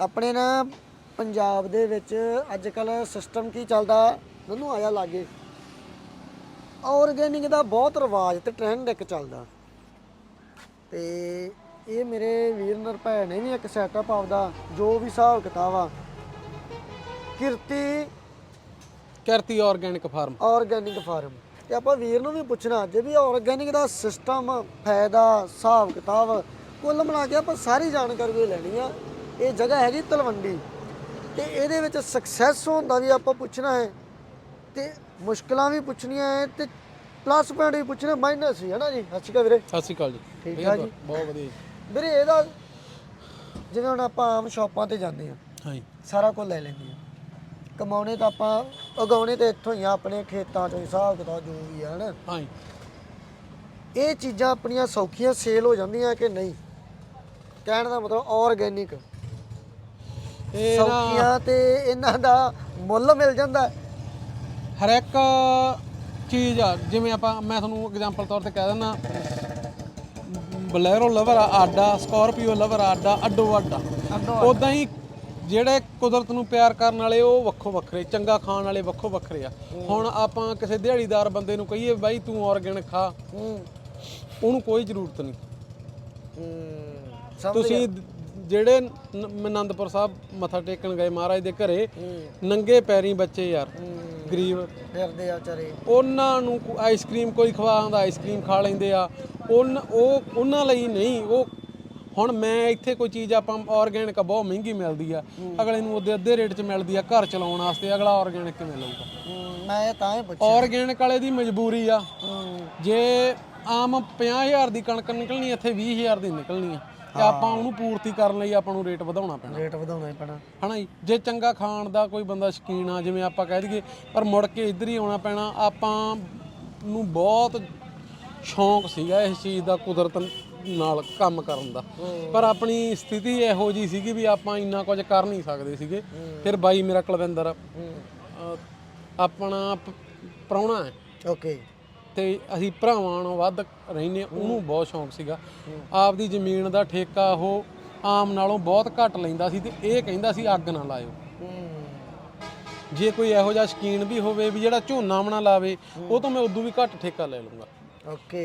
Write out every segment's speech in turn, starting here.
ਆਪਣੇ ਨਾ ਪੰਜਾਬ ਦੇ ਵਿੱਚ ਅੱਜ ਕੱਲ ਸਿਸਟਮ ਕੀ ਚੱਲਦਾ? ਮੈਨੂੰ ਆਇਆ ਲਾਗੇ। ਆਰਗੈਨਿਕ ਦਾ ਬਹੁਤ ਰਿਵਾਜ ਤੇ ਟ੍ਰੈਂਡ ਇੱਕ ਚੱਲਦਾ। ਤੇ ਇਹ ਮੇਰੇ ਵੀਰ ਨਿਰਭੈ ਨੇ ਵੀ ਇੱਕ ਸੈਟਅਪ ਆਪਦਾ ਜੋ ਵੀ ਹਿਸਾਬ ਕਿਤਾਬ ਆ। ਕਿਰਤੀ ਕਿਰਤੀ ਆਰਗੈਨਿਕ ਫਾਰਮ ਆਰਗੈਨਿਕ ਫਾਰਮ ਤੇ ਆਪਾਂ ਵੀਰ ਨੂੰ ਵੀ ਪੁੱਛਣਾ ਅੱਜ ਵੀ ਆਰਗੈਨਿਕ ਦਾ ਸਿਸਟਮ ਫਾਇਦਾ ਹਿਸਾਬ ਕਿਤਾਬ ਕੁੱਲ ਮਿਲਾ ਕੇ ਆਪਾਂ ਸਾਰੀ ਜਾਣਕਾਰੀ ਲੈਣੀ ਆ। ਇਹ ਜਗ੍ਹਾ ਹੈਗੀ ਤਲਵੰਡੀ ਤੇ ਇਹਦੇ ਵਿੱਚ ਸਕਸੈਸ ਹੋਣ ਦਾ ਵੀ ਆਪਾਂ ਪੁੱਛਣਾ ਹੈ ਤੇ ਮੁਸ਼ਕਲਾਂ ਵੀ ਪੁੱਛਣੀਆਂ ਹੈ ਤੇ ਪਲੱਸ ਪੁਆਇੰਟ ਵੀ ਪੁੱਛਣੇ ਮਾਈਨਸ ਵੀ ਹੈ ਨਾ ਜੀ? ਸਤਿ ਸ਼੍ਰੀ ਅਕਾਲ ਵੀਰੇ। ਸਤਿ ਸ਼੍ਰੀ ਅਕਾਲ ਜੀ। ਠੀਕ ਠਾਕ ਜੀ? ਬਹੁਤ ਵਧੀਆ ਵੀਰੇ ਇਹਦਾ ਜਿਵੇਂ ਹੁਣ ਆਪਾਂ ਆਮ ਸ਼ਾਪਾਂ ਤੇ ਜਾਂਦੇ ਆ ਹਾਂਜੀ। ਸਾਰਾ ਕੁਝ ਲੈ ਲੈਂਦੇ ਆ ਕਮਾਉਣੇ ਤਾਂ ਆਪਾਂ ਉਗਾਉਣੇ ਤੇ ਇੱਥੋਂ ਹੀ ਆ ਆਪਣੇ ਖੇਤਾਂ ਚੋਂ ਹੀ, ਹਿਸਾਬ ਕਿਤਾਬ ਜੋ ਵੀ ਆ ਹਨਾ? ਹਾਂਜੀ। ਇਹ ਚੀਜ਼ਾਂ ਆਪਣੀਆਂ ਸੌਖੀਆਂ ਸੇਲ ਹੋ ਜਾਂਦੀਆਂ ਕਿ ਨਹੀਂ? ਕਹਿਣ ਦਾ ਮਤਲਬ ਆਰਗੈਨਿਕ ਨਾ ਸੌਖੀਆਂ ਤੇ ਇਹਨਾਂ ਦਾ ਮੁੱਲ ਮਿਲ ਜਾਂਦਾ। ਹੈ। ਹਰ ਇੱਕ ਚੀਜ਼ ਆ ਜਿਵੇਂ ਆਪਾਂ ਮੈਂ ਤੁਹਾਨੂੰ ਐਗਜ਼ਾਮਪਲ ਤੌਰ ਤੇ ਕਹਿ ਦਿੰਦਾ ਬਲੈਰੋ ਲਵਰ ਆਡਾ ਸਕਾਰਪੀਓ ਲਵਰ ਆਡਾ ਅੱਡੋ ਅੱਡਾ ਅੱਡੋ ਉਦਾਂ ਹੀ ਜਿਹੜੇ ਕੁਦਰਤ ਨੂੰ ਪਿਆਰ ਕਰਨ ਵਾਲੇ ਉਹ ਵੱਖੋ ਵੱਖਰੇ ਚੰਗਾ ਖਾਣ ਵਾਲੇ ਵੱਖੋ ਵੱਖਰੇ ਆ। ਹੁਣ ਆਪਾਂ ਕਿਸੇ ਦਿਹਾੜੀਦਾਰ ਬੰਦੇ ਨੂੰ ਕਹੀਏ ਬਾਈ ਤੂੰ ਆਰਗੈਨਿਕ ਖਾ। ਹੂੰ। ਉਹਨੂੰ ਕੋਈ ਜ਼ਰੂਰਤ ਨਹੀਂ। ਹੂੰ ਸਮਝ ਤੁਸੀਂ ਜਿਹੜੇ ਨ- ਆਨੰਦਪੁਰ ਸਾਹਿਬ ਮੱਥਾ ਟੇਕਣ ਗਏ ਮਹਾਰਾਜ ਦੇ ਘਰੇ ਨੰਗੇ ਪੈਰੀਂ ਬੱਚੇ ਯਾਰ ਗਰੀਬ। ਫਿਰਦੇ ਆ ਵਿਚਾਰੇ। ਉਹਨਾਂ ਨੂੰ ਕੋ- ਆਈਸਕ੍ਰੀਮ ਕੋਈ ਖਵਾਉਂਦਾ ਆਈਸਕ੍ਰੀਮ ਖਾ ਲੈਂਦੇ ਆ। ਉਨ ਉਹ ਉਹਨਾਂ ਲਈ ਨਹੀਂ ਉਹ ਹੁਣ ਮੈਂ ਇੱਥੇ ਕੋਈ ਚੀਜ਼ ਆਪਾਂ ਆਰਗੈਨਿਕ ਬਹੁਤ ਮਹਿੰਗੀ ਮਿਲਦੀ ਆ। ਅਗਲੇ ਨੂੰ ਉਹਦੇ ਅੱਧੇ ਰੇਟ 'ਚ ਮਿਲਦੀ ਆ ਘਰ ਚਲਾਉਣ ਵਾਸਤੇ ਅਗਲਾ ਆਰਗੈਨਿਕ ਕਿਵੇਂ ਲਊਗਾ? ਮੈਂ ਇਹ ਤਾਂ ਹੀ ਪੁੱਛਿਆ। ਆਰਗੈਨਿਕ ਵਾਲੇ ਦੀ ਮਜਬੂਰੀ ਆ। ਜੇ ਆਮ 50000 ਦੀ ਕਣਕ ਨਿਕਲਣੀ ਇੱਥੇ 20000 ਦੀ ਨਿਕਲਣੀ ਆ। ਤੇ ਆਪਾਂ ਉਹਨੂੰ ਪੂਰਤੀ ਕਰਨ ਲਈ ਆਪਾਂ ਨੂੰ ਰੇਟ ਵਧਾਉਣਾ ਪੈਣਾ। ਰੇਟ ਵਧਾਉਣਾ ਹੀ ਪੈਣਾ। ਹਨਾ ਜੀ? ਜੇ ਚੰਗਾ ਖਾਣ ਦਾ ਕੋਈ ਬੰਦਾ ਸ਼ਕੀਨ ਆ ਜਿਵੇਂ ਆਪਾਂ ਕਹਿ ਦਈਏ ਪਰ ਮੁੜ ਕੇ ਇੱਧਰ ਹੀ ਆਉਣਾ ਪੈਣਾ ਆਪਾਂ ਨੂੰ ਬਹੁਤ ਸ਼ੌਂਕ ਸੀਗਾ ਇਸ ਚੀਜ਼ ਦਾ ਕੁਦਰਤ ਨਾਲ ਕੰਮ ਕਰਨ ਦਾ। ਪਰ ਆਪਣੀ ਸਥਿਤੀ ਇਹੋ ਜੀ ਸੀਗੀ ਵੀ ਆਪਾਂ ਇੰਨਾ ਕੁਝ ਕਰ ਨਹੀਂ ਸਕਦੇ ਸੀਗੇ। ਫਿਰ ਬਾਈ ਮੇਰਾ ਕੁਲਵਿੰਦਰ ਅਹ, ਆਪਣਾ ਪ੍ਰਾਹੁਣਾ ਹੈ। ਓਕੇ। ਤੇ ਅਸੀਂ ਭਰਾਵਾਂ ਨਾਲੋਂ ਵੱਧ ਰਹਿੰਦੇ ਉਹਨੂੰ ਬਹੁਤ ਸ਼ੌਂਕ ਸੀਗਾ। ਆਪਦੀ ਜ਼ਮੀਨ ਦਾ ਠੇਕਾ ਉਹ ਆਮ ਨਾਲੋਂ ਬਹੁਤ ਘੱਟ ਲੈਂਦਾ ਸੀ ਤੇ ਇਹ ਕਹਿੰਦਾ ਸੀ ਅੱਗ ਨਾ ਲਾਇਓ। ਜੇ ਕੋਈ ਇਹੋ ਜਿਹਾ ਸ਼ਕੀਨ ਵੀ ਹੋਵੇ ਵੀ ਜਿਹੜਾ ਝੋਨਾ ਬਣਾ ਲਾਵੇ ਉਹ ਤੋਂ ਮੈਂ ਉਦੋਂ ਵੀ ਘੱਟ ਠੇਕਾ ਲੈ ਲੂੰਗਾ ਓਕੇ।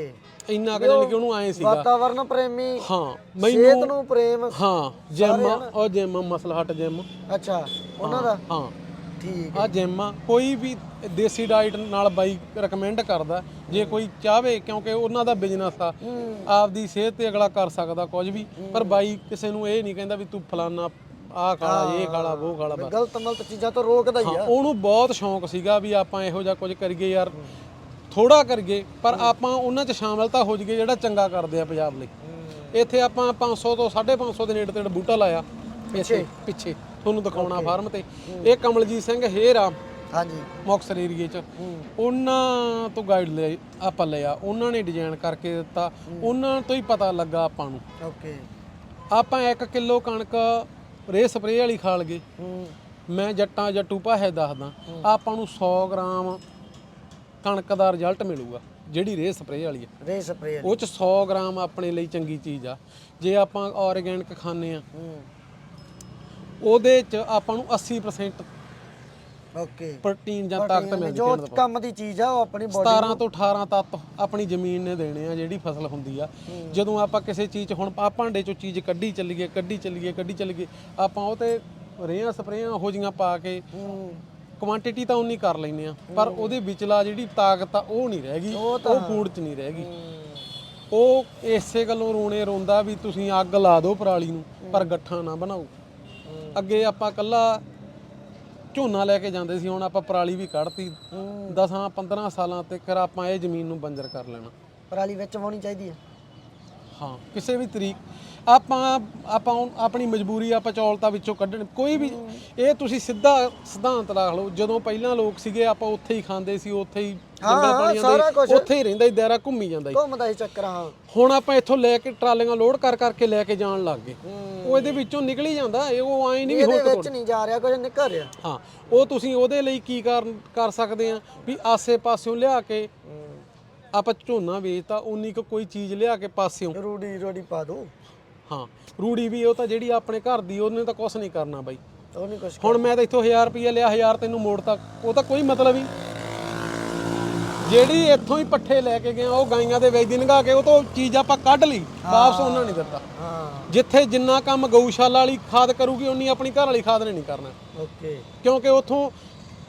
ਇੰਨਾ ਕੁ ਜਾਣੀ ਕਿ ਉਹਨੂੰ ਐ ਸੀਗਾ। ਵਾਤਾਵਰਨ ਪ੍ਰੇਮੀ ਹਾਂ ਸਿਹਤ ਮੈਨੂੰ ਨੂੰ ਪ੍ਰੇਮ ਹਾਂ ਜਿਮ ਉਹ ਜਿਮ ਮਸਲਹਟ ਜਿਮ। ਅੱਛਾ ਉਹਨਾਂ ਦਾ? ਹਾਂ ਠੀਕ ਆ ਜਿਮ ਕੋਈ ਵੀ ਦੇਸੀ ਡਾਈਟ ਨਾਲ ਬਾਈ ਰეკਮੈਂਡ ਕਰਦਾ ਜੇ ਕੋਈ ਚਾਹਵੇ ਕਿਉਂਕਿ ਉਹਨਾਂ ਦਾ ਬਿਜ਼ਨਸ ਆ। ਆਪਦੀ ਸਿਹਤ ਤੇ ਅਗਲਾ ਕਰ ਸਕਦਾ ਕੁਝ ਵੀ। ਪਰ ਬਾਈ ਕਿਸੇ ਨੂੰ ਇਹ ਨਹੀਂ ਕਹਿੰਦਾ ਵੀ ਤੂੰ ਫਲਾਨਾ ਆਹ ਖਾਲਾ ਇਹ ਖਾਲਾ ਉਹ ਖਾਲਾ ਬਸ। ਗਲਤ ਮਲਤ ਚੀਜ਼ਾਂ ਤੋਂ ਰੋਕਦਾ ਹੀ ਆ। ਉਹਨੂੰ ਬਹੁਤ ਸ਼ੌਂਕ ਸੀਗਾ ਵੀ ਆਪਾਂ ਇਹੋ ਜਿਹਾ ਕੁਝ ਕਰੀਏ ਯਾਰ। ਥੋੜਾ ਕਰੀਏ ਪਰ ਆਪਾਂ ਉਹਨਾਂ 'ਚ ਸ਼ਾਮਲ ਤਾਂ ਹੋ ਜਾਈਏ ਜਿਹੜਾ ਚੰਗਾ ਕਰਦੇ ਆ ਪੰਜਾਬ ਲਈ। ਇੱਥੇ ਆਪਾਂ 500 ਤੋਂ 550 ਦੇ ਨੇੜੇ ਤੇੜੇ ਬੂਟਾ ਲਾਇਆ। ਪਿੱਛੇ। ਪਿੱਛੇ। ਤੁਹਾਨੂੰ ਦਿਖਾਉਣਾ ਫਾਰਮ ਤੇ। ਇਹ ਕਮਲਜੀਤ ਸਿੰਘ ਹੇਰ ਆ। ਹਾਂਜੀ। ਮੁਕਤਸਰ ਏਰੀਏ 'ਚ। ਉਹਨਾਂ ਤੋਂ ਗਾਈਡ ਲਿਆ ਆਪਾਂ ਲਿਆ। ਉਹਨਾਂ ਨੇ ਡਿਜ਼ਾਈਨ ਕਰਕੇ ਦਿੱਤਾ। ਉਹਨਾਂ ਤੋਂ ਹੀ ਪਤਾ ਲੱਗਾ ਆਪਾਂ ਨੂੰ। ਓਕੇ। ਆਪਾਂ 1 ਕਿਲੋ ਕਣਕ ਰੇ ਸਪਰੇਅ ਵਾਲੀ ਖਾਲ ਗਏ। ਮੈਂ ਜੱਟਾਂ ਜੱਟੂ 'ਚ ਦੱਸਦਾ। ਆਪਾਂ ਨੂੰ 100 ਗ੍ਰਾਮ ਕਣਕ ਦਾ ਰਿਜ਼ਲਟ ਮਿਲੂਗਾ ਜਿਹੜੀ ਰੇ ਸਪਰੇਅ ਵਾਲੀ ਹੈ ਰੇ ਸਪਰੇ ਉਹ 'ਚ 100 ਗ੍ਰਾਮ ਆਪਣੇ ਲਈ ਚੰਗੀ ਚੀਜ਼ ਆ। ਜੇ ਆਪਾਂ ਆਰਗੈਨਿਕ ਖਾਂਦੇ ਆ ਉਹਦੇ 'ਚ ਆਪਾਂ ਨੂੰ 80% ਓਕੇ। ਪ੍ਰੋਟੀਨ ਜਾਂ ਤਾਕਤ ਮਿਲਦੀ ਜੋ ਕੰਮ ਦੀ ਚੀਜ਼ ਆ ਉਹ ਆਪਣੀ ਬੋਡੀ 17 ਤੋਂ 18 ਤੱਤ ਆਪਣੀ ਜ਼ਮੀਨ ਨੇ ਦੇਣੇ ਆ ਜਿਹੜੀ ਫਸਲ ਹੁੰਦੀ ਆ। ਜਦੋਂ ਆਪਾਂ ਕਿਸੇ ਚੀਜ਼ 'ਚ ਹੁਣ ਆ ਭਾਂਡੇ 'ਚੋਂ ਚੀਜ਼ ਕੱਢੀ ਚੱਲੀਏ ਕੱਢੀ ਚੱਲੀਏ ਕੱਢੀ ਚੱਲੀਏ ਆਪਾਂ ਉਹ ਤੇ ਰੇਹਾਂ ਸਪਰੇਆਂ ਉਹੋ ਜੀਆਂ ਪਾ ਕੇ ਹੂੰ। ਕੁਆਂਟੀਟੀ ਤਾਂ ਉਨੀ ਕਰ ਲੈਨੇ ਆ ਪਰ ਉਹਦੇ ਵਿਚਲਾ ਜਿਹੜੀ ਤਾਕਤ ਆ ਉਹ ਨਹੀਂ ਰਹਿ ਗਈ ਉਹ ਫੂਡ 'ਚ ਨਹੀਂ ਰਹਿ ਗਈ। ਉਹ ਇਸੇ ਗੱਲੋਂ ਰੋਣੇ ਰੋਂਦਾ ਵੀ ਤੁਸੀਂ ਅੱਗ ਲਾ ਦਿਓ ਪਰਾਲੀ ਨੂੰ ਪਰ ਗੱਠਾਂ ਨਾ ਬਣਾਓ। ਅੱਗੇ ਆਪਾਂ ਕੱਲਾ ਝੋਨਾ ਲੈ ਕੇ ਜਾਂਦੇ ਸੀ ਹੁਣ ਆਪਾਂ ਪਰਾਲੀ ਵੀ ਕੱਢਤੀ। 10 15 ਸਾਲਾਂ ਤੱਕ ਆਪਾਂ ਇਹ ਜ਼ਮੀਨ ਨੂੰ ਬੰਜਰ ਕਰ ਲੈਣਾ। ਪਰਾਲੀ ਵਿੱਚ ਵਾਉਣੀ ਚਾਹੀਦੀ ਹੈ ਹਾਂ ਕਿਸੇ ਵੀ ਤਰੀਕ ਆਪਾਂ ਆਪਾਂ ਆਪਣੀ ਮਜਬੂਰੀ ਆਪਾਂ ਚੌਲਤਾ ਵਿੱਚੋਂ ਕੱਢਣ। ਕੋਈ ਵੀ ਇਹ ਤੁਸੀਂ ਸਿੱਧਾ ਸਿਧਾਂਤ ਰੱਖ ਲਓ ਜਦੋਂ ਪਹਿਲਾਂ ਲੋਕ ਸੀਗੇ ਆਪਾਂ ਉੱਥੇ ਹੀ ਖਾਂਦੇ ਸੀ ਉੱਥੇ ਹੀ ਜੰਗਲ ਹਾਂ, ਪਾਣੀ ਜਾਂਦੇ। ਉੱਥੇ ਹੀ ਰਹਿੰਦਾ ਸੀ ਦਾਇਰਾ ਘੁੰਮੀ ਜਾਂਦਾ ਘੁੰਮਦਾ ਹੀ ਚੱਕਰ। ਹਾਂ ਹੁਣ ਆਪਾਂ ਇੱਥੋਂ ਲੈ ਕੇ ਟਰਾਲੀਆਂ ਲੋਡ ਕਰ ਕਰਕੇ ਲੈ ਕੇ ਜਾਣ ਲੱਗ ਗਏ। ਹੂੰ। ਉਹ ਇਹਦੇ ਵਿੱਚੋਂ ਨਿਕਲ ਹੀ ਜਾਂਦਾ ਇਹ ਉਹ ਐ ਨਹੀਂ ਵੀ ਇਹਦੇ ਵਿੱਚ ਨਹੀਂ ਜਾ ਰਿਹਾ ਕੁਝ ਨਿਕਲ ਰਿਹਾ। ਹਾਂ ਉਹ ਤੁਸੀਂ ਉਹਦੇ ਲਈ ਕੀ ਕਰ ਕਰ ਸਕਦੇ ਆ ਵੀ ਆਸੇ-ਪਾਸਿਓਂ ਲਿਆ ਕੇ ਆਪਾਂ ਝੋਨਾ ਵੇਚਤਾ ਉਨੀ ਕੁ ਕੋਈ ਚੀਜ਼ ਲਿਆ ਕੇ ਪਾਸਿਓਂ। ਰੂੜੀ ਰੋੜੀ ਪਾ ਦੋ। ਹਾਂ। ਰੂੜੀ ਵੀ ਉਹ ਤਾਂ ਜਿਹੜੀ ਆਪਣੇ ਘਰ ਦੀ ਉਹਨੇ ਤਾਂ ਕੁਛ ਨਹੀਂ ਕਰਨਾ ਬਾਈ। ਉਹ ਨਹੀਂ ਕੁਛ ਹੁਣ ਮੈਂ ਤਾਂ ਇੱਥੋਂ 1000 ਰੁਪਏ ਲਿਆ 1000 ਤੈਨੂੰ ਮੋੜਤਾ ਉਹ ਤਾਂ ਕੋਈ ਮਤਲਬ ਹੀ। ਜਿਹੜੀ ਇੱਥੋਂ ਹੀ ਪੱਠੇ ਲੈ ਕੇ ਗਿਆ ਉਹ ਗਾਈਆਂ ਦੇ ਵੇਚਦੀ ਨਗਾ ਕੇ ਉਹ ਤੋਂ ਚੀਜ਼ ਆਪਾਂ ਕੱਢ ਲਈ ਵਾਪਸ ਉਹਨਾਂ ਨਹੀਂ ਦਿੱਤਾ। ਹਾਂ। ਜਿੱਥੇ ਜਿੰਨਾ ਕੰਮ ਗਊਸ਼ਾਲਾ ਵਾਲੀ ਖਾਦ ਕਰੂਗੀ ਉਨੀ ਆਪਣੀ ਘਰ ਵਾਲੀ ਖਾਦ ਨੇ ਨਹੀਂ ਕਰਨਾ। ਓਕੇ। ਕਿਉਂਕਿ ਉਥੋਂ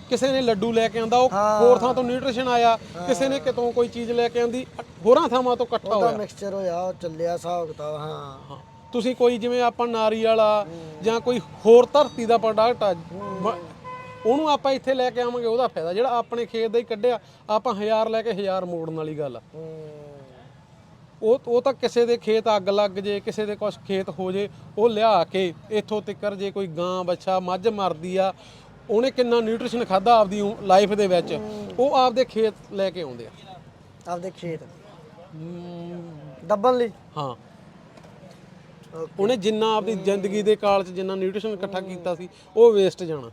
ਕਿਸੇ ਨੇ ਲੱਡੂ ਲੈ ਕੇ ਆਂਦਾ ਉਹ ਹੋਰ ਥਾਂ ਤੋਂ ਨਿਊਟ੍ਰੀਸ਼ਨ ਆਇਆ ਕਿਸੇ ਨੇ ਕਿਤੋਂ ਕੋਈ ਚੀਜ਼ ਲੈ ਕੇ ਆਂਦੀ ਹੋਰਾਂ ਥਾਵਾਂ ਤੋਂ ਇਕੱਠਾ ਉਹਦਾ ਹੋਇਆ। ਮਿਕਸਚਰ ਹੋਇਆ ਉਹ ਚੱਲਿਆ ਹਿਸਾਬ ਕਿਤਾਬ ਹਾਂ। ਤੁਸੀਂ ਕੋਈ ਜਿਵੇਂ ਆਪਾਂ ਨਾਰੀ ਵਾਲਾ ਜਾਂ ਕੋਈ ਹੋਰ ਧਰਤੀ ਦਾ ਪ੍ਰੋਡਕਟ ਆ ਬ- ਉਹਨੂੰ ਆਪਾਂ ਇੱਥੇ ਲੈ ਕੇ ਆਵਾਂਗੇ ਉਹਦਾ ਫਾਇਦਾ। ਜਿਹੜਾ ਆਪਣੇ ਖੇਤ ਦਾ ਹੀ ਕੱਢਿਆ ਆਪਾਂ 1000 ਲੈ ਕੇ 1000 ਮੋੜਨ ਵਾਲੀ ਗੱਲ ਆ। ਉਹ ਉਹ ਤਾਂ ਕਿਸੇ ਦੇ ਖੇਤ ਅੱਗ ਲੱਗ ਜੇ ਕਿਸੇ ਦੇ ਕੁਛ ਖੇਤ ਹੋ ਜੇ ਉਹ ਲਿਆ ਕੇ ਇੱਥੋਂ ਤਿੱਕਰ ਜੇ ਕੋਈ ਗਾਂ ਬੱਚਾ ਮੱਝ ਮਰਦੀ ਆ ਉਹਨੇ ਕਿੰਨਾ ਨਿਊਟ੍ਰੀਸ਼ਨ ਖਾਦਾ ਆਪਦੀ ਲਾਈਫ ਦੇ ਵਿੱਚ। ਉਹ ਆਪਦੇ ਖੇਤ ਲੈ ਕੇ ਆਉਂਦੇ ਆ। ਆਪਦੇ ਖੇਤ। ਦੱਬਣ ਲਈ। ਹਾਂ। ਉਹਨੇ ਜਿੰਨਾ ਆਪਦੀ ਜ਼ਿੰਦਗੀ ਦੇ ਕਾਲ 'ਚ ਜਿੰਨਾ ਨਿਊਟ੍ਰੀਸ਼ਨ ਇਕੱਠਾ ਕੀਤਾ ਸੀ ਉਹ ਵੇਸਟ ਜਾਣਾ।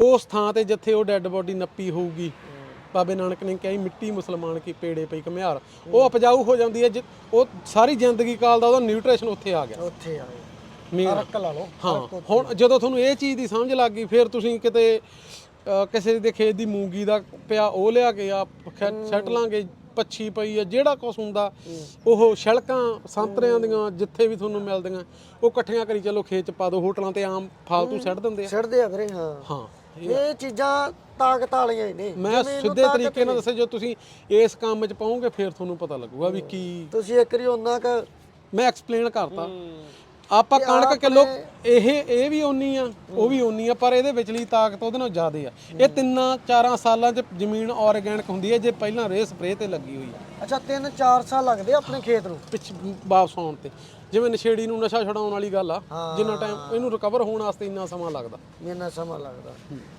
ਉਸ ਥਾਂ ਤੇ ਜਿੱਥੇ ਉਹ ਡੈੱਡ ਬੋਡੀ ਨੱਪੀ ਹੋਊਗੀ ਬਾਬੇ ਨਾਨਕ ਨੇ ਕਿਹਾ ਮਿੱਟੀ ਮੁਸਲਮਾਨ ਕੀ ਪੇੜੇ ਪਈ ਘਮਿਆਰ। ਉਹ ਉਪਜਾਊ ਹੋ ਜਾਂਦੀ ਹੈ ਉਹ ਸਾਰੀ ਜ਼ਿੰਦਗੀ ਕਾਲ ਦਾ ਉਹਦਾ ਨਿਊਟ੍ਰੀਸ਼ਨ ਉੱਥੇ ਆ ਗਿਆ। ਉੱਥੇ ਆਏ ਮੇਨ ਫ਼ਰਕ ਲਾ ਲਓ। ਹਾਂ ਹੁਣ ਜਦੋਂ ਤੁਹਾਨੂੰ ਇਹ ਚੀਜ਼ ਦੀ ਸਮਝ ਲੱਗ ਗਈ ਫਿਰ ਤੁਸੀਂ ਕਿਤੇ ਕਿਸੇ ਦੇ ਖੇਤ ਦੀ ਮੂੰਗੀ ਦਾ ਪਿਆ ਉਹ ਲਿਆ ਕੇ ਆ ਸੈੱਟ ਲਾਂਗੇ ਪੱਛੀ ਪਈ ਆ ਜਿਹੜਾ ਕੁਛ ਹੁੰਦਾ ਉਹ ਛਲਕਾਂ ਸੰਤਰਿਆਂ ਦੀਆਂ ਜਿੱਥੇ ਵੀ ਤੁਹਾਨੂੰ ਮਿਲਦੀਆਂ ਉਹ ਇਕੱਠੀਆਂ ਕਰੀ ਚਲੋ ਖੇਤ ਚ ਪਾ ਦਿਓ ਹੋਟਲਾਂ ਤੇ ਆਮ ਫਾਲਤੂ ਸੱਟ ਦਿੰਦੇ ਆ। ਛੱਡਦੇ ਆ ਵੀਰੇ ਹਾਂ। ਹਾਂ ਇਹ ਚੀਜ਼ਾਂ ਤਾਕਤ ਵਾਲੀਆਂ ਹੀ ਨੇ। ਮੈਂ ਸਿੱਧੇ ਤਰੀਕੇ ਨਾਲ ਦੱਸਿਆ ਜੋ ਤੁਸੀਂ ਇਸ ਕੰਮ 'ਚ ਪਾਓਗੇ ਫਿਰ ਤੁਹਾਨੂੰ ਪਤਾ ਲੱਗੂਗਾ ਵੀ ਕੀ ਤੁਸੀਂ ਇੱਕ ਵਾਰੀ ਉਹਨਾਂ ਕ ਮੈਂ ਐਕਸਪਲੇਨ ਕਰਤਾ। ਆਪਾਂ ਕਣਕ ਕਿਲੋ ਇਹ ਇਹ ਵੀ ਓਨੀ ਆ ਉਹ ਵੀ ਓਨੀ ਆ ਪਰ ਇਹਦੇ ਵਿਚਲੀ ਤਾਕਤ ਉਹਦੇ ਨਾਲ ਜ਼ਿਆਦੇ ਆ। ਇਹ ਤਿੰਨਾਂ ਚਾਰਾਂ ਸਾਲਾਂ 'ਚ ਜ਼ਮੀਨ ਆਰਗੈਨਿਕ ਹੁੰਦੀ ਹੈ ਜੇ ਪਹਿਲਾਂ ਰੇ ਸਪਰੇਅ ਤੇ ਲੱਗੀ ਹੋਈ ਆ। ਅੱਛਾ 3-4 ਸਾਲ ਲੱਗਦੇ ਆ ਆਪਣੇ ਖੇਤ ਨੂੰ? ਪਿੱਛ ਵਾਪਸ ਆਉਣ ਤੇ। ਜਿਵੇਂ ਨਸ਼ੇੜੀ ਨੂੰ ਨਸ਼ਾ ਛਡਾਉਣ ਵਾਲੀ ਗੱਲ ਆ ਜਿੰਨਾ ਟਾਈਮ ਇਹਨੂੰ ਰਿਕਵਰ ਹੋਣ ਵਾਸਤੇ ਇੰਨਾ ਸਮਾਂ ਲੱਗਦਾ। ਇੰਨਾ ਸਮਾਂ ਲੱਗਦਾ।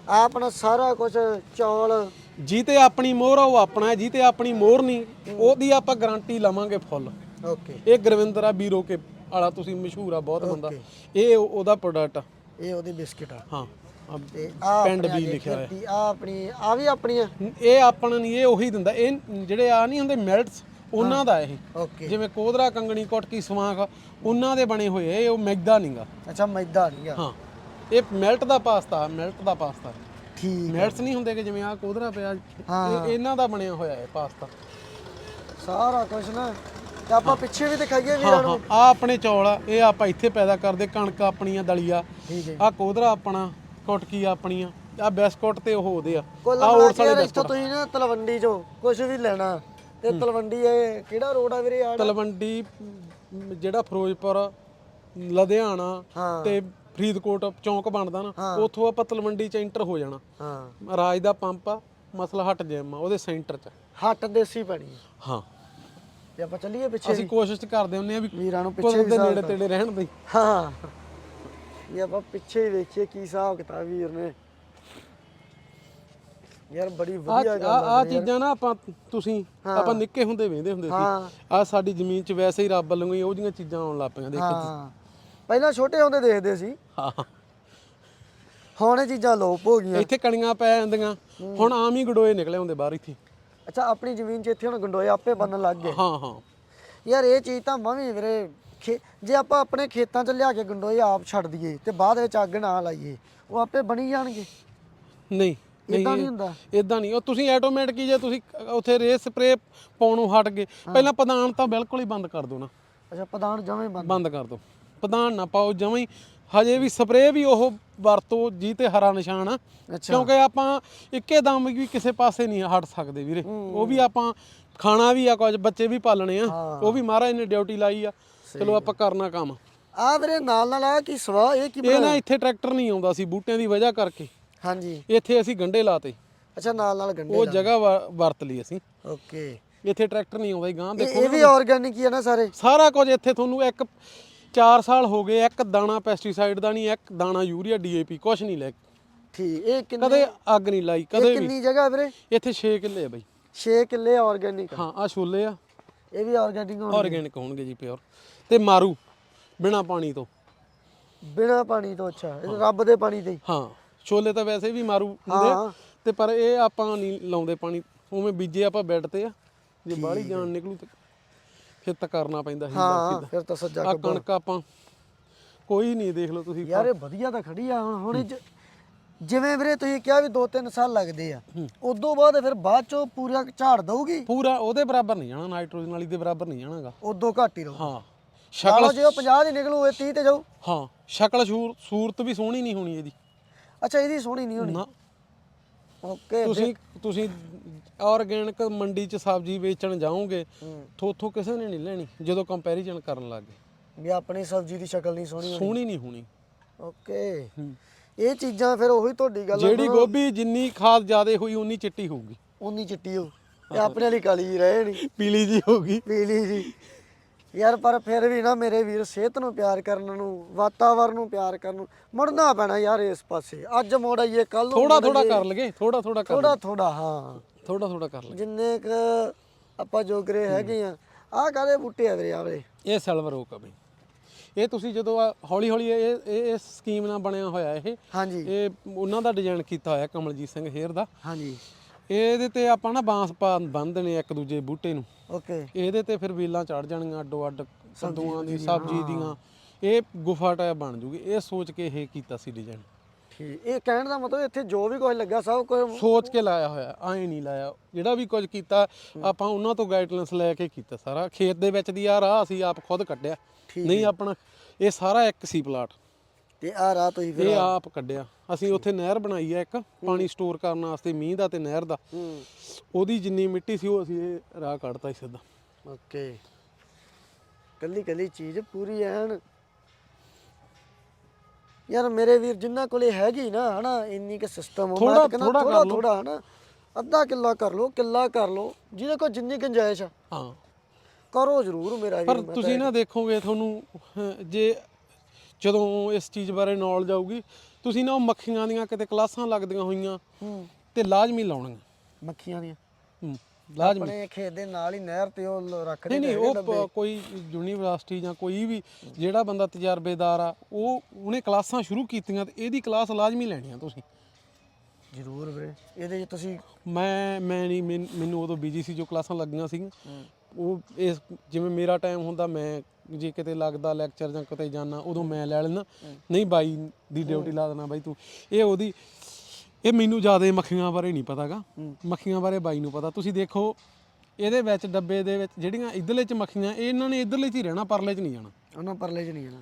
ਆ ਆਪਣਾ ਸਾਰਾ ਕੁਝ ਚੌਲ ਜੀ ਤੇ ਆਪਣੀ ਮੋਹਰ ਉਹ ਆਪਣਾ ਜੀ ਤੇ ਆਪਣੀ ਮੋਹਰ ਨਹੀਂ। ਉਹਦੀ ਆਪਾਂ ਗਾਰੰਟੀ ਲਵਾਂਗੇ ਫੁੱਲ। ਓਕੇ ਇਹ ਗੁਰਵਿੰਦਰ ਆ ਬੀਰੋ ਕੇ ਵਾਲਾ ਤੁਸੀਂ ਮਸ਼ਹੂਰ ਆ ਬਹੁਤ ਬੰਦਾ। ਇਹ ਉਹ- ਉਹਦਾ ਪ੍ਰੋਡਕਟ ਆ। ਇਹ ਉਹਦੀ ਬਿਸਕਿਟ ਆ। ਹਾਂ। ਆ ਤੇ ਆ ਪਿੰਡ ਵੀ ਲਿਖਿਆ ਹੋਇਆ। ਖੇਤੀ ਆ ਆਪਣੀ ਆ ਵੀ ਆਪਣੀਆਂ ਇਹ ਆਪਣਾ ਨਹੀਂ ਇਹ ਉਹੀ ਦਿੰਦਾ। ਇਹ ਜਿਹੜੇ ਆ ਨਹੀਂ ਹੁੰਦੇ ਮੈਲਟਸ ਉਹਨਾਂ ਦਾ ਇਹ। ਜਿਵੇਂ ਕੋਦਰਾ ਕੰਗਣੀ ਕੋਟਕੀ ਸਵਾਂਖ ਉਹਨਾਂ ਦੇ ਬਣੇ ਹੋਏ ਇਹ ਉਹ ਮੈਦਾ ਨਹੀਂਗਾ ਅੱਛਾ ਮੈਦਾ ਨਹੀਂ ਆ ਹਾਂ। ਇਹ ਮੈਲਟ ਦਾ ਪਾਸਤਾ ਮੈਲਟ ਦਾ ਪਾਸਤਾ। ਠੀਕ ਮੈਲਟਸ ਨਹੀਂ ਹੁੰਦੇ ਕਿ ਜਿਵੇਂ ਆ ਕੋਦਰਾ ਪਿਆ। ਇਹ ਇਹਨਾਂ ਦਾ ਬਣਿਆ ਹੋਇਆ ਹੈ ਪਾਸਤਾ। ਸਾਰਾ ਕੁਝ ਨਾ ਤੇ ਆਪਾਂ ਪਿੱਛੇ ਵੀ ਦਿਖਾਈਏ ਵੀਰਾਂ ਨੂੰ। ਆ ਆਪਣੇ ਚੌਲ ਆ ਇਹ ਆਪਾਂ ਇੱਥੇ ਪੈਦਾ ਕਰਦੇ ਕਣਕ ਆਪਣੀਆਂ ਦਲੀਆ। ਠੀਕ ਹੈ। ਆ ਕੋਦਰਾ ਆਪਣਾ ਕੋਟਕੀ ਆਪਣੀਆਂ ਆ ਬਿਸਕੁਟ ਤੇ ਉਹ ਉਹਦੇ ਆ। ਆ ਵਾਲੇ ਯਾਰ ਇੱਥੋਂ ਤੁਸੀਂ ਨਾ ਤਲਵੰਡੀ ਚੋਂ ਕੁਝ ਵੀ ਲੈਣਾ ਤੇ ਤਲਵੰਡੀ ਇਹ ਕਿਹੜਾ ਰੋਡ ਆ ਵੀਰੇ ਆ ਤਲਵੰਡੀ ਜਿਹੜਾ ਫਿਰੋਜ਼ਪੁਰ ਲੁਧਿਆਣਾ ਤੇ ਫਰੀਦਕੋਟ ਚੌਂਕ ਬਣਦਾ ਨਾ ਉੱਥੋਂ ਆਪਾਂ ਤਲਵੰਡੀ ਚ ਐਂਟਰ ਹੋ ਜਾਣਾ। ਹਾਂ। ਰਾਜ ਦਾ ਪੰਪ ਆ ਮਸਲਾ ਹਟ ਜਿਮ ਆ ਉਹਦੇ ਸੈਂਟਰ ਚ। ਹੱਟ ਦੇਸੀ ਪਾਣੀ ਹਾਂ। ਤੇ ਆਪਾਂ ਚੱਲੀਏ ਪਿੱਛੇ ਅਸੀਂ ਕੋਸ਼ਿਸ਼ ਕਰਦੇ ਹੁੰਨੇ ਆ ਵੀ ਵੀਰਾਂ ਨੂੰ ਪਿੱਛੇ ਦੇ ਨੇੜੇ ਤੇੜੇ ਰਹਿਣ ਦੀ ਹਾਂ। ਇਹ ਆਪਾਂ ਪਿੱਛੇ ਹੀ ਵੇਖੀਏ ਕੀ ਹਿਸਾਬ ਕਿਤਾਬ ਵੀਰ ਨੇ। ਯਾਰ ਬੜੀ ਆ ਵਧੀਆ ਗੱਲ ਆ ਚੀਜ਼ਾਂ ਨਾ ਆਪਾਂ ਤੁਸੀਂ ਆਪਾਂ ਨਿੱਕੇ ਹੁੰਦੇ ਵੇਂਦੇ ਹੁੰਦੇ। ਸੀ। ਆ ਸਾਡੀ ਜ਼ਮੀਨ 'ਚ ਵੈਸੇ ਹੀ ਰੱਬ ਵੱਲੋਂ ਹੀ ਉਹ ਜੀਆਂ ਚੀਜ਼ਾਂ ਆਉਣ ਲੱਗ ਪਈਆਂ ਦੇਖ ਪਹਿਲਾਂ ਛੋਟੇ ਹੁੰਦੇ ਦੇਖਦੇ ਸੀ। ਹਾਂ। ਹੁਣ ਇਹ ਚੀਜ਼ਾਂ ਲੋਪ ਹੋ ਗਈਆਂ। ਇੱਥੇ ਕਣੀਆਂ ਪੈ ਜਾਂਦੀਆਂ। ਹੁਣ ਆਮ ਹੀ ਗੜੋਏ ਨਿਕਲੇ ਹੁੰਦੇ ਬਾਹਰ ਇੱਥੇ। ਅੱਛਾ ਆਪਣੀ ਜ਼ਮੀਨ 'ਚ ਇੱਥੇ ਹੁਣ ਗੰਡੋਏ ਆਪੇ ਬਣਨ ਲੱਗ ਗਏ। ਹਾਂ ਹਾਂ। ਯਾਰ ਇਹ ਚੀਜ਼ ਤਾਂ ਮੈਂ ਵੀ ਵੀਰੇ ਜੇ ਆਪਾਂ ਆਪਣੇ ਖੇਤਾਂ 'ਚ ਲਿਆ ਕੇ ਗੰਡੋਏ ਆਪ ਛੱਡ ਦਈਏ ਤੇ ਬਾਅਦ ਵਿੱਚ ਅੱਗ ਨਾ ਲਾਈਏ ਉਹ ਆਪੇ ਬਣੀ ਜਾਣਗੇ। ਨਹੀਂ ਇਦਾਂ ਨਹੀਂ ਹੁੰਦਾ। ਇਦਾਂ ਨਹੀਂ ਉਹ ਤੁਸੀਂ ਆਟੋਮੈਟਿਕ ਜੇ ਤੁਸੀਂ ਉੱਥੇ ਰੇ ਸਪਰੇ ਪਾਉਣੋਂ ਹਟ ਗਏ। ਪਹਿਲਾਂ ਪ੍ਰਧਾਨ ਤਾਂ ਬਿਲਕੁਲ ਹੀ ਬੰਦ ਕਰ ਦਿਓ ਨਾ। ਅੱਛਾ ਪ੍ਰਧਾਨ ਜਵੇਂ ਬੰਦ। ਬੰਦ ਕਰ ਦਿਓ। ਪ੍ਰਧਾਨ ਨਾ ਪਾਓ ਜਮਾਂ ਹਜੇ ਵੀ ਸਪਰੇ ਵੀ ਉਹ ਵਰਤੋ ਜੀ ਤੇ ਹਰਾ ਨਿਸ਼ਾਨ ਆ। ਕਿਉਂਕਿ ਆਪਾਂ ਇੱਕੇ ਦਮ ਵੀ ਕਿਸੇ ਪਾਸੇ ਨਹੀਂ ਹਟ ਸਕਦੇ ਵੀਰੇ। ਉਹ ਵੀ ਆਪਾਂ ਖਾਣਾ ਵੀ ਆ ਕੁਝ ਬੱਚੇ ਵੀ ਪਾਲਣੇ ਆ। ਉਹ ਵੀ ਮਹਾਰਾਜ ਨੇ ਡਿਊਟੀ ਲਾਈ ਆ। ਚਲੋ ਆਪਾਂ ਕਰਨਾ ਕੰਮ। ਆ ਵੀਰੇ ਨਾਲ ਨਾਲ ਆ ਕੀ ਸਵਾ ਇਹ ਕੀ ਇਹ ਨਾ ਇੱਥੇ ਟਰੈਕਟਰ ਨਹੀਂ ਆਉਂਦਾ ਸੀ ਬੂਟਿਆਂ ਦੀ ਵਜ੍ਹਾ ਕਰਕੇ। ਹਾਂਜੀ। ਇੱਥੇ ਅਸੀਂ ਗੰਡੇ ਲਾਤੇ। ਅੱਛਾ ਨਾਲ ਨਾਲ ਗੰਡੇ ਉਹ ਜਗ੍ਹਾ ਵਰਤ ਲਈ ਅਸੀਂ। ਓਕੇ। ਇੱਥੇ ਟਰੈਕਟਰ ਨਹੀਂ ਆਉਂਦਾ ਗਾਂ ਦੇਖੋ ਇਹ ਵੀ ਆਰਗੈਨਿਕ ਹੀ ਆ ਨਾ ਸਾਰੇ? ਸਾਰਾ ਕੁਝ ਇੱਥੇ ਤੁਹਾਨੂੰ ਇੱਕ 4 ਸਾਲ ਹੋ ਗਏ ਇੱਕ ਦਾਣਾ ਪੈਸਟੀਸਾਈਡ ਦਾ ਨਹੀਂ ਇੱਕ ਦਾਣਾ ਯੂਰੀਆ ਡੀਏਪੀ ਕੁਝ ਨਹੀਂ ਲੈ ਠੀਕ ਇਹ ਕਿੰਨੀ ਕਦੇ ਅੱਗ ਨਹੀਂ ਲਾਈ ਕਦੇ ਵੀ। ਕਿੰਨੀ ਜਗ੍ਹਾ ਵੀਰੇ? ਇੱਥੇ 6 ਕਿੱਲੇ ਆ ਬਈ। 6 ਕਿੱਲੇ ਆਰਗੈਨਿਕ ਹਾਂ ਆ ਛੋਲੇ ਆ। ਇਹ ਵੀ ਆਰਗੈਨਿਕ ਹੋਣ ਆਰਗੈਨਿਕ ਹੋਣਗੇ ਜੀ ਪਿਓਰ ਤੇ ਮਾਰੂ ਬਿਨਾ ਪਾਣੀ ਤੋਂ। ਬਿਨਾ ਪਾਣੀ ਤੋਂ ਅੱਛਾ ਇਹ ਰੱਬ ਦੇ ਪਾਣੀ ਤੇ ਹੀ। ਛੋਲੇ ਤਾਂ ਵੈਸੇ ਵੀ ਮਾਰੂ ਹੁੰਦੇ ਤੇ ਪਰ ਇਹ ਆਪਾਂ ਨਹੀਂ ਲਾਉਂਦੇ ਪਾਣੀ ਉਵੇਂ ਬੀਜੇ ਆਪਾਂ ਬੈੱਡ ਤੇ ਆ। ਜੇ ਬਾਹਲੀ ਜਾਨ ਨਿਕਲੂ ਤੇ ਖੇਤ ਕਰਨਾ ਪੈਂਦਾ ਸੀ ਹਾਂ ਫਿਰ ਤਾਂ ਸੱਜਾ ਆ ਕਣਕ ਆਪਾਂ ਕੋਈ ਨਹੀਂ ਦੇਖ ਲਓ ਤੁਸੀਂ ਯਾਰ ਇਹ ਵਧੀਆ ਤਾਂ ਖੜੀ ਆ ਹੁਣ ਹੁਣ ਇਹ 'ਚ ਜਿਵੇਂ ਵੀਰੇ ਤੁਸੀਂ ਕਿਹਾ ਵੀ 2-3 ਸਾਲ ਲੱਗਦੇ ਆ ਉਦੋਂ ਬਾਅਦ ਫਿਰ ਬਾਅਦ ਚੋਂ ਪੂਰਾ ਝਾੜ ਦਊਗੀ? ਪੂਰਾ ਉਹਦੇ ਬਰਾਬਰ ਨਹੀਂ ਜਾਣਾ ਨਾਈਟ੍ਰੋਜਨ ਵਾਲੀ ਦੇ ਬਰਾਬਰ ਨਹੀਂ ਜਾਣਾਗਾ। ਉਦੋਂ ਘੱਟ ਹੀ ਰਹੂ। ਹਾਂ ਸ਼ਕਲ ਜੇ ਉਹ 50 ਦੀ ਨਿਕਲੂ ਇਹ 30 ਤੇ ਜਾਊ। ਹਾਂ ਸ਼ਕਲ ਸ਼ੂਰ ਸੂਰਤ ਵੀ ਸੋਹਣੀ ਨਹੀਂ ਹੋਣੀ ਇਹਦੀ। ਅੱਛਾ ਇਹਦੀ ਸੋਹਣੀ ਨਹੀਂ ਹੋਣੀ। ਨਾ। ਓਕੇ ਤੁਸੀਂ ਤੁਸੀਂ ਆਰਗੈਨਿਕ ਮੰਡੀ 'ਚ ਸਬਜ਼ੀ ਵੇਚਣ ਜਾਓਗੇ ਥੋਥੋਂ ਕਿਸੇ ਨੇ ਨਹੀਂ ਲੈਣੀ ਜਦੋਂ ਕੰਪੈਰੀਜ਼ਨ ਕਰਨ ਲੱਗ ਵੀ ਆਪਣੀ ਸਬਜ਼ੀ ਦੀ ਸ਼ਕਲ ਨਹੀਂ ਸੋਹਣੀ ਹੋਣੀ। ਸੋਹਣੀ ਨਹੀਂ ਹੋਣੀ। ਓਕੇ। ਇਹ ਚੀਜ਼ਾਂ ਫਿਰ ਉਹੀ ਤੁਹਾਡੀ ਗੱਲ ਜਿਹੜੀ ਗੋਭੀ ਜਿੰਨੀ ਖਾਦ ਜ਼ਿਆਦੇ ਹੋਈ ਉਨੀ ਚਿੱਟੀ ਹੋਊਗੀ। ਉਨੀ ਚਿੱਟੀ ਹੋ ਤੇ ਆਪਣੇ ਵਾਲੀ ਕਾਲੀ ਹੀ ਰਹੇ ਨਹੀਂ ਪੀਲੀ ਜੀ ਹੋਊਗੀ। ਪੀਲੀ ਜੀ ਯਾਰ ਪਰ ਫਿਰ ਵੀ ਨਾ ਮੇਰੇ ਵੀਰ ਸਿਹਤ ਨੂੰ ਪਿਆਰ ਕਰਨ ਨੂੰ ਵਾਤਾਵਰਨ ਨੂੰ ਪਿਆਰ ਕਰਨ ਨੂੰ ਮੁੜਨਾ ਪੈਣਾ ਯਾਰ ਇਸ ਪਾਸੇ। ਅੱਜ ਮੋੜ ਆਈਏ ਕੱਲ ਨੂੰ ਥੋੜਾ ਥੋੜਾ ਕਰ ਲਗੇ ਥੋੜਾ ਥੋੜਾ ਕਰ ਥੋੜਾ ਥੋੜਾ ਹਾਂ। ਥੋੜਾ ਥੋੜਾ ਕਰ ਲਗੇ ਜਿੰਨੇ ਕ ਆਪਾਂ ਜੋਗਰੇ ਹੈਗੇ ਆ ਆਹ ਕਾਲੇ ਬੂਟੇ ਆ ਵੀਰੇ ਆਵੇ ਇਹ ਸਿਲਵਰ ਓਕ ਆ ਬਈ। ਇਹ ਤੁਸੀਂ ਜਦੋਂ ਹੌਲੀ ਹੌਲੀ ਇਹ ਇਹ ਇਸ ਸਕੀਮ ਨਾਲ ਬਣਿਆ ਹੋਇਆ ਇਹ ਹਾਂਜੀ। ਇਹ ਉਹਨਾਂ ਦਾ ਡਿਜ਼ਾਈਨ ਕੀਤਾ ਹੋਇਆ ਕਮਲਜੀਤ ਸਿੰਘ ਹੇਰ ਦਾ। ਹਾਂਜੀ। ਇਹਦੇ ਤੇ ਆਪਾਂ ਨਾ ਬਾਂਸ ਪਾ ਬੰਨ ਦੇਣੇ ਇੱਕ ਦੂਜੇ ਬੂਟੇ ਨੂੰ। ਓਕੇ। ਇਹਦੇ ਤੇ ਫਿਰ ਵੇਲਾਂ ਚੜ ਜਾਣਗੀਆਂ ਅੱਡੋ ਅੱਡ ਕੱਦੂਆਂ ਦੀ ਸਬਜ਼ੀ ਦੀਆਂ। ਇਹ ਗੁਫਾ ਟਾਈਪ ਬਣ ਜੂਗੀ। ਇਹ ਸੋਚ ਕੇ ਇਹ ਕੀਤਾ ਸੀ ਡਿਜ਼ਾਈਨ ਠੀਕ। ਇਹ ਕਹਿਣ ਦਾ ਮਤਲਬ ਇੱਥੇ ਜੋ ਵੀ ਕੁਝ ਲੱਗਾ ਸਭ ਕੁਝ ਸੋਚ ਕੇ ਲਾਇਆ ਹੋਇਆ। ਐਂ ਨਹੀਂ ਲਾਇਆ। ਜਿਹੜਾ ਵੀ ਕੁਝ ਕੀਤਾ ਆਪਾਂ ਉਹਨਾਂ ਤੋਂ ਗਾਈਡਲਾਈਨਸ ਲੈ ਕੇ ਕੀਤਾ ਸਾਰਾ। ਖੇਤ ਦੇ ਵਿੱਚ ਦੀ ਆ ਰਾਹ ਅਸੀਂ ਆਪ ਖੁਦ ਕੱਢਿਆ। ਨਹੀਂ ਆਪਣਾ ਇਹ ਸਾਰਾ ਇੱਕ ਸੀ ਪਲਾਟ ਤੇ ਆ ਰਾਤ ਤੁਸੀਂ ਫਿਰ ਇਹ ਆਪ ਕੱਢਿਆ। ਅਸੀਂ ਉੱਥੇ ਨਹਿਰ ਬਣਾਈ ਆ ਇੱਕ ਪਾਣੀ ਸਟੋਰ ਕਰਨ ਵਾਸਤੇ ਮੀਂਹ ਦਾ ਤੇ ਨਹਿਰ ਦਾ। ਹੂੰ। ਉਹਦੀ ਜਿੰਨੀ ਮਿੱਟੀ ਸੀ ਉਹ ਅਸੀਂ ਇਹ ਰਾਹ ਕੱਢਤਾ ਸੀ ਸਿੱਧਾ। ਓਕੇ। ਕੱਲੀ ਕੱਲੀ ਚੀਜ਼ ਪੂਰੀ ਐਨ। ਯਾਰ ਮੇਰੇ ਵੀਰ ਜਿੰਨਾ ਕੋਲੇ ਹੈਗੀ ਨਾ ਹਨਾ ਇੰਨੀ ਕਿ ਸਿਸਟਮ ਥੋੜ੍ਹਾ- ਥੋੜਾ ਥੋੜ੍ਹਾ ਥੋੜਾ ਲਓ। ਥੋੜਾ ਹਨਾ ਅੱਧਾ ਕਿੱਲਾ ਕਰ ਲੋ ਕਿੱਲਾ ਕਰ ਲੋ ਜਿਹਦੇ ਕੋਲ ਜਿੰਨੀ ਗੁੰਜਾਇਸ਼ ਆ। ਹਾਂ। ਕਰੋ ਜ਼ਰੂਰ ਮੇਰਾ ਪਰ ਵੀਰ ਮੈਂ ਤੁਸੀਂ ਨਾ ਦੇਖੋਗੇ ਤੁਹਾਨੂੰ ਜੇ ਜਦੋਂ ਇਸ ਚੀਜ਼ ਬਾਰੇ ਨੌਲੇਜ ਆਊਗੀ ਤੁਸੀਂ ਨਾ ਉਹ ਮੱਖੀਆਂ ਦੀਆਂ ਕਿਤੇ ਕਲਾਸਾਂ ਲੱਗਦੀਆਂ ਹੋਈਆਂ ਹੂੰ। ਤੇ ਲਾਜ਼ਮੀ ਲਾਉਣੀਆਂ। ਮੱਖੀਆਂ ਦੀਆਂ? ਹੂੰ, ਲਾਜ਼ਮੀ। ਆਪਣੇ ਖੇਤ ਦੇ ਨਾਲ ਹੀ ਨਹਿਰ ਤੇ ਉਹ ਲ- ਰੱਖਦੇ ਨਹੀਂ ਨਹੀਂ ਉਹ ਪ- ਕੋਈ ਯੂਨੀਵਰਸਿਟੀ ਜਾਂ ਕੋਈ ਵੀ ਜਿਹੜਾ ਬੰਦਾ ਤਜਰਬੇਦਾਰ ਆ ਉਹ ਉਹਨੇ ਕਲਾਸਾਂ ਸ਼ੁਰੂ ਕੀਤੀਆਂ ਤੇ ਇਹਦੀ ਕਲਾਸ ਲਾਜ਼ਮੀ ਲੈਣੀ ਆ ਤੁਸੀਂ। ਜ਼ਰੂਰ ਵੀਰੇ। ਇਹਦੇ 'ਚ ਤੁਸੀਂ ਮੈਂ ਮੈਂ ਨਹੀਂ ਮੈਨ- ਮੈਨੂੰ ਉਦੋਂ ਬੀਜੀਸੀ ਜੋ ਕਲਾਸਾਂ ਲੱਗੀਆਂ ਸੀ ਉਹ ਇਸ ਜਿਵੇਂ ਮੇਰਾ ਟਾਈਮ ਹੁੰਦਾ ਮੈਂ ਜੇ ਕਿਤੇ ਲੱਗਦਾ ਲੈਕਚਰ ਜਾਂ ਕਿਤੇ ਜਾਣਾ ਉਦੋਂ ਮੈਂ ਲੈ ਲੈਣਾ ਨਹੀਂ ਬਾਈ ਦੀ ਡਿਊਟੀ ਲਾ ਦੇਣਾ ਬਾਈ ਤੂੰ। ਇਹ ਉਹਦੀ ਇਹ ਮੈਨੂੰ ਜ਼ਿਆਦਾ ਮੱਖੀਆਂ ਬਾਰੇ ਨਹੀਂ ਪਤਾਗਾ। ਮੱਖੀਆਂ ਬਾਰੇ ਬਾਈ ਨੂੰ ਪਤਾ। ਤੁਸੀਂ ਦੇਖੋ ਇਹਦੇ ਵਿੱਚ ਡੱਬੇ ਦੇ ਵਿੱਚ ਜਿਹੜੀਆਂ ਇਧਰਲੇ ਚ ਮੱਖੀਆਂ ਇਹ ਇਹਨਾਂ ਨੇ ਇਧਰਲੇ ਚ ਹੀ ਰਹਿਣਾ ਪਰਲੇ ਚ ਨਹੀਂ ਜਾਣਾ। ਉਹਨਾਂ ਪਰਲੇ 'ਚ ਨਹੀਂ ਜਾਣਾ।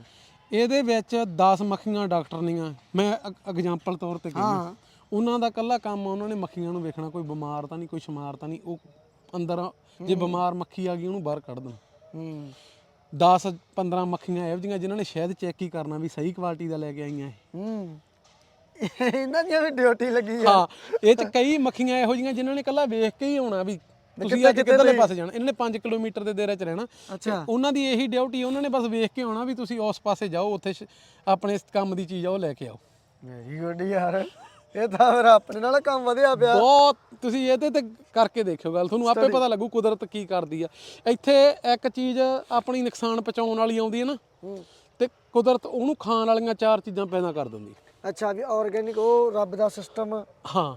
ਇਹਦੇ ਵਿੱਚ 10 ਮੱਖੀਆਂ ਡਾਕਟਰ ਨੀਆਂ। ਮੈਂ ਐਗਜ਼ਾਮਪਲ ਤੌਰ ਤੇ ਕਹਿੰਦਾ। ਉਹਨਾਂ ਦਾ ਕੱਲਾ ਕੰਮ ਆ, ਉਹਨਾਂ ਨੇ ਮੱਖੀਆਂ ਨੂੰ ਵੇਖਣਾ। ਕੋਈ ਬਿਮਾਰ ਤਾਂ ਨਹੀਂ ਕੋਈ ਸ਼ਮਾਰ ਤਾਂ ਨਹੀਂ। ਉਹ ਅੰਦਰ ਜੇ ਬਿਮਾਰ ਮੱਖੀ ਆ ਗਈ ਉਹਨੂੰ ਬਾਹਰ ਕੱਢ ਦੇਣਾ। ਹੂੰ। 10 15 ਮੱਖੀਆਂ ਇਹੋ ਜਿਹੀਆਂ ਜਿਨ੍ਹਾਂ ਨੇ ਸ਼ਾਇਦ ਚੈੱਕ ਹੀ ਕਰਨਾ ਵੀ ਸਹੀ ਕੁਆਲਿਟੀ ਦਾ ਲੈ ਕੇ ਆਈਆਂ ਇਹ। ਹੂੰ। ਇਹਨਾਂ ਦੀਆਂ ਵੀ ਡਿਊਟੀ ਲੱਗੀ ਆ। ਹਾਂ ਇਹ ਚ ਕਈ ਮੱਖੀਆਂ ਇਹੋ ਜਿਹੀਆਂ ਜਿਨ੍ਹਾਂ ਨੇ ਕੱਲਾ ਵੇਖ ਕੇ ਹੀ ਆਉਣਾ ਵੀ ਤੁਸੀਂ ਅੱਜ ਕਿੱਧਰਲੇ ਪਾਸੇ ਜਾਣਾ। ਇਹਨਾਂ ਨੇ 5 ਕਿਲੋਮੀਟਰ ਦੇ ਦਾਇਰੇ 'ਚ ਰਹਿਣਾ। ਅੱਛਾ। ਉਹਨਾਂ ਦੀ ਇਹੀ ਡਿਊਟੀ ਉਹਨਾਂ ਨੇ ਬਸ ਵੇਖ ਕੇ ਆਉਣਾ ਵੀ ਤੁਸੀਂ ਉਸ ਪਾਸੇ ਜਾਓ ਉੱਥੇ ਆਪਣੇ ਇਸ ਕੰਮ ਦੀ ਚੀਜ਼ ਆ ਉਹ ਲੈ ਕੇ ਆਓ। ਵੈਰੀ ਗੁੱਡ ਯਾਰ। ਇਹ ਤਾਂ ਫਿਰ ਆਪਣੇ ਨਾਲ ਕੰਮ ਵਧਿਆ ਪਿਆ। ਬਹੁਤ ਤੁਸੀਂ ਇਹਦੇ ਤੇ ਕਰਕੇ ਦੇਖਿਓ ਗੱਲ। ਤੁਹਾਨੂੰ ਆਪੇ ਪਤਾ ਲੱਗੂ ਕੁਦਰਤ ਕੀ ਕਰਦੀ ਆ। ਇੱਥੇ ਇੱਕ ਚੀਜ਼ ਆਪਣੀ ਨੁਕਸਾਨ ਪਹੁੰਚਾਉਣ ਵਾਲੀ ਆਉਂਦੀ ਹੈ ਨਾ ਹੂੰ। ਤੇ ਕੁਦਰਤ ਉਹਨੂੰ ਖਾਣ ਵਾਲੀਆਂ ਚਾਰ ਚੀਜ਼ਾਂ ਪੈਦਾ ਕਰ ਦਿੰਦੀ। ਅੱਛਾ ਵੀ ਆਰਗੇਨਿਕ ਉਹ ਰੱਬ ਦਾ ਸਿਸਟਮ ਹਾਂ।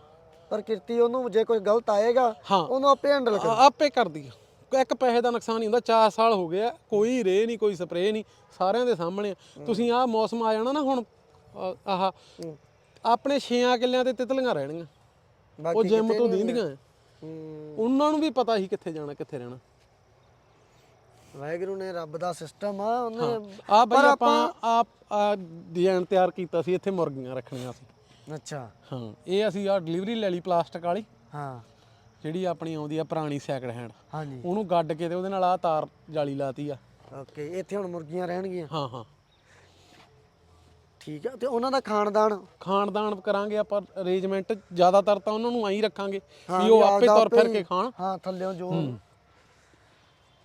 ਪ੍ਰਕਿਰਤੀ ਉਹਨੂੰ ਜੇ ਕੋਈ ਗਲਤ ਆਏਗਾ ਹਾਂ। ਉਹਨੂੰ ਆਪੇ ਹੈਂਡਲ ਕਰ ਆਪੇ ਕਰਦੀ ਆ। ਇੱਕ ਪੈਸੇ ਦਾ ਨੁਕਸਾਨ ਨਹੀਂ ਹੁੰਦਾ 4 ਸਾਲ ਹੋ ਗਏ ਆ ਕੋਈ ਰੇ ਨਹੀਂ ਕੋਈ ਸਪਰੇਅ ਨਹੀਂ ਸਾਰਿਆਂ ਦੇ ਸਾਹਮਣੇ। ਤੁਸੀਂ ਆਹ ਮੌਸਮ ਆ ਜਾਣਾ ਨਾ ਹੁਣ ਆਹ। ਆਪਣੇ 6 ਕਿੱਲਿਆਂ ਤੇ ਤਿਤਲੀਆਂ ਰਹਿਣਗੀਆਂ। ਉਹ ਜਿਮ ਤੋਂ ਦੀਂਦੀਆਂ। ਉਹਨਾਂ ਨੂੰ ਵੀ ਪਤਾ ਸੀ ਕਿੱਥੇ ਜਾਣਾ ਕਿੱਥੇ ਰਹਿਣਾ। ਵਾਹਿਗੁਰੂ ਨੇ ਰੱਬ ਦਾ ਸਿਸਟਮ ਆ ਉਹਨੇ ਆ ਬਈ ਆਪਾਂ ਆਪ ਡਿਜ਼ਾਈਨ ਤਿਆਰ ਕੀਤਾ ਸੀ ਇੱਥੇ ਮੁਰਗੀਆਂ ਰੱਖਣੀਆਂ ਸੀ। ਅੱਛਾ। ਹਾਂ ਇਹ ਅਸੀਂ ਆ ਡਿਲੀਵਰੀ ਲੈ ਲਈ ਪਲਾਸਟਿਕ ਵਾਲੀ। ਹਾਂ। ਜਿਹੜੀ ਆਪਣੀ ਆਉਂਦੀ ਆ ਪੁਰਾਣੀ ਸੈਕੰਡ ਹੈਂਡ। ਹਾਂਜੀ। ਉਹਨੂੰ ਗੱਡ ਕੇ ਤੇ ਉਹਦੇ ਨਾਲ ਆ ਤਾਰ ਜਾਲੀ ਲਾਤੀ ਆ। ਓਕੇ ਇੱਥੇ ਹੁਣ ਮੁਰਗੀਆਂ ਰਹਿਣਗੀਆਂ। ਹਾਂ ਹਾਂ। ਠੀਕ ਆ ਤੇ ਉਹਨਾਂ ਦਾ ਖਾਨਦਾਨ ਖਾਣਦਾਨ ਕਰਾਂਗੇ ਆਪਾਂ ਅਰੇਂਜਮੈਂਟ ਜ਼ਿਆਦਾਤਰ ਤਾਂ ਉਹਨਾਂ ਨੂੰ ਐਂ ਰੱਖਾਂਗੇ ਵੀ ਉਹ ਆਪੇ ਤੁਰ ਫਿਰ ਕੇ ਖਾਣ। ਹਾਂ ਥੱਲਿਓਂ ਜੋ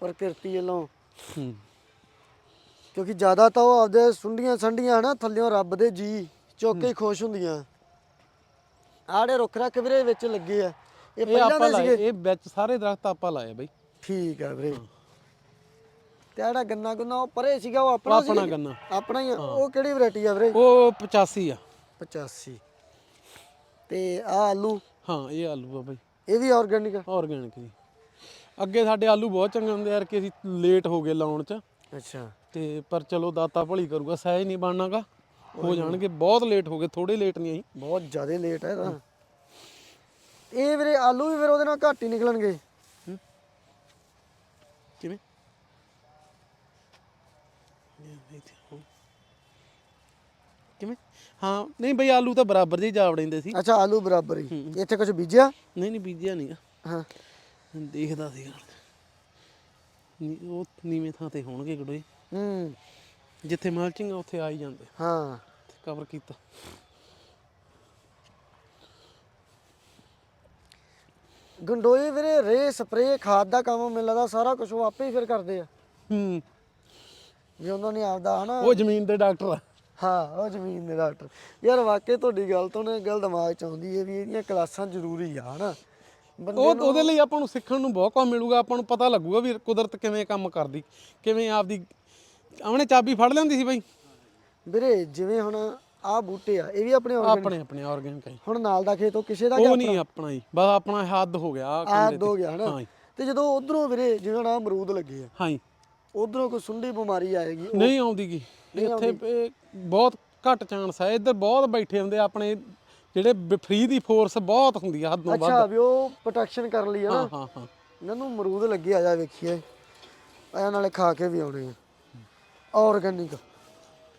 ਪ੍ਰਕਿਰਤੀ ਵੱਲੋਂ। ਕਿਉਂਕਿ ਜ਼ਿਆਦਾ ਤਾਂ ਉਹ ਆਪਦੇ ਸੁੰਡੀਆਂ ਸੰਡੀਆਂ ਹਨਾ ਥੱਲਿਓਂ ਰੱਬ ਦੇ ਜੀ ਚੁੱਕ ਕੇ ਹੀ। ਖੁਸ਼ ਹੁੰਦੀਆਂ। ਆੜੇ ਰੁੱਖ ਰੱਖ ਵੀਰੇ ਵਿੱਚ ਲੱਗੇ ਆ। ਇਹ ਪਹਿਲਾਂ ਦੇ ਸੀਗੇ। ਇਹ ਵਿੱਚ ਸਾਰੇ ਦਰਖਤ ਆਪਾਂ ਲਾਏ ਬਈ। ਠੀਕ ਆ ਵੀਰੇ। ਤੇ ਆੜਾ ਗੰਨਾ ਗੁੰਨਾ ਉਹ ਪਰੇ ਸੀਗਾ ਉਹ ਆਪਣਾ ਆਪਣਾ ਸੀ? ਗੰਨਾ। ਆਪਣਾ ਹੀ ਆ। ਉਹ ਕਿਹੜੀ ਵੈਰਾਈਟੀ ਆ ਵੀਰੇ? ਉਹ 85 ਆ। 85 ਤੇ ਆ ਆਲੂ? ਹਾਂ ਇਹ ਆਲੂ ਆ ਬਈ। ਇਹ ਵੀ ਆਰਗੈਨਿਕ ਆ? ਆਰਗੈਨਿਕ ਜੀ। ਅੱਗੇ ਸਾਡੇ ਆਲੂ ਬਹੁਤ ਚੰਗੇ ਹੁੰਦੇ ਯਾਰ ਕਿ ਅਸੀਂ ਲੇਟ ਹੋ ਗਏ ਲਾਉਣ ਚ। ਅੱਛਾ। ਤੇ ਪਰ ਚਲੋ ਦਾਤਾ ਭਲੀ ਕਰੂਗਾ ਸਹਿਜ ਨਹੀਂ ਬਣਨਾਗਾ ਹੋ ਜਾਣਗੇ ਬਹੁਤ ਲੇਟ ਹੋ ਗਏ ਥੋੜੇ ਲੇਟ ਨਹੀਂ ਆਈ ਬਹੁਤ ਜ਼ਿਆਦਾ ਲੇਟ ਹੈ ਤਾਂ ਇਹ ਵੀਰੇ ਆਲੂ ਵੀ ਫਿਰ ਉਹਦੇ ਨਾਲ ਘੱਟ ਹੀ ਨਿਕਲਣਗੇ ਕਿਵੇਂ ਇਹ ਇੱਥੇ ਹੋ। ਕਿਵੇਂ ਹਾਂ ਨਹੀਂ ਬਈ ਆਲੂ ਤਾਂ ਬਰਾਬਰ ਜਿਹੇ ਜਾ ਵੜਦੇ ਸੀ। ਅੱਛਾ ਆਲੂ ਬਰਾਬਰ ਹੀ। ਇੱਥੇ ਕੁਝ ਬੀਜਿਆ? ਨਹੀਂ ਨਹੀਂ ਬੀਜਿਆ ਨਹੀਂਗਾ ਹਾਂ। ਦੇਖਦਾ ਸੀਗਾ। ਨੀ ਉਹ ਨੀਵੇਂ ਥਾਂ ਤੇ ਹੋਣਗੇ ਗੜੋਏ ਹੂੰ। ਜਿੱਥੇ ਮਲਚਿੰਗ ਆ ਉੱਥੇ ਆ ਹੀ ਜਾਂਦੇ। ਹਾਂ। ਕਵਰ ਕੀਤਾ। ਗੰਡੋਏ ਵੀਰੇ ਰੇ ਸਪਰੇ ਖਾਦ ਦਾ ਕੰਮ ਮੈਨੂੰ ਲੱਗਦਾ ਸਾਰਾ ਕੁਝ ਉਹ ਆਪੇ ਹੀ ਫਿਰ ਕਰਦੇ ਆ। ਹੂੰ। ਵੀ ਉਹਨਾਂ ਨੇ ਆਪਦਾ ਹਨਾ ਉਹ ਜ਼ਮੀਨ ਦੇ ਡਾਕਟਰ ਆ। ਹਾਂ ਉਹ ਜ਼ਮੀਨ ਦੇ ਡਾਕਟਰ। ਯਾਰ ਵਾਕਈ ਤੁਹਾਡੀ ਗੱਲ ਤੋਂ ਨਾ ਗੱਲ ਦਿਮਾਗ ਚ ਆਉਂਦੀ ਹੈ ਵੀ ਇਹਦੀਆਂ ਕਲਾਸਾਂ ਜ਼ਰੂਰੀ ਆ ਹਨਾ। ਬੰਦੇ ਉਹ ਉਹਦੇ ਲਈ ਆਪਾਂ ਨੂੰ ਸਿੱਖਣ ਨੂੰ ਬਹੁਤ ਕੁਝ ਮਿਲੂਗਾ ਆਪਾਂ ਨੂੰ ਪਤਾ ਲੱਗੂਗਾ ਵੀ ਕੁਦਰਤ ਕਿਵੇਂ ਕੰਮ ਕਰਦੀ ਕਿਵੇਂ ਆਪਦੀ ਆਮਣੇ ਚਾਬੀ ਫੜ ਲੈਂਦੀ ਸੀ ਬਈ। ਵੀਰੇ ਜਿਵੇਂ ਹੁਣ ਆਹ ਬੂਟੇ ਆ ਇਹ ਵੀ ਆਪਣੇ organ- ਆਪਣੇ ਆਪਣੇ ਆਰਗੈਨਿਕ ਹੀ ਹੁਣ ਨਾਲ ਦਾ ਖੇਤ ਉਹ ਕਿਸੇ ਦਾ ਉਹ ਨਹੀਂ ਆਪਣਾ? ਹੀ ਬਸ ਆਪਣਾ ਹੱਦ ਹੋ ਗਿਆ ਆਦ ਹੋ ਗਿਆ ਹਨਾ। ਤੇ ਜਦੋਂ ਉਧਰੋਂ ਵੀਰੇ ਜਿਵੇਂ ਨਾ ਅਮਰੂਦ ਲੱਗੇ ਆ। ਹਾਂ ਜੀ। ਉਧਰੋਂ ਕੋਈ ਸੁੰਡੀ ਬਿਮਾਰੀ ਆਏਗੀ ਨਹੀਂ ਆਉਂਦੀ ਗੀ। ਇੱਥੇ ਇਹ ਬਹੁਤ ਘੱਟ ਚਾਂਸ ਹੈ ਇੱਧਰ ਬਹੁਤ ਬੈਠੇ ਹੁੰਦੇ ਆ ਆਪਣੇ ਜਿਹੜੇ ਫ੍ਰੀ ਦੀ ਫੋਰਸ ਬਹੁਤ ਹੁੰਦੀ ਆ ਹੱਦੋਂ ਵੱਧ ਅੱਛਾ ਵੀ ਉਹ ਪ੍ਰੋਟੈਕਸ਼ਨ ਕਰਨ ਲਈ ਹਾਂ ਨਾ। ਹਾਂ ਹਾਂ ਇਹਨਾਂ ਨੂੰ ਅਮਰੂਦ ਲੱਗੇ ਆ ਜਾ ਵੇਖੀਏ। ਆ ਨਾਲੇ ਖਾ ਕੇ ਵੀ ਆਉਣੇ ਆ। ਆਰਗੈਨਿਕ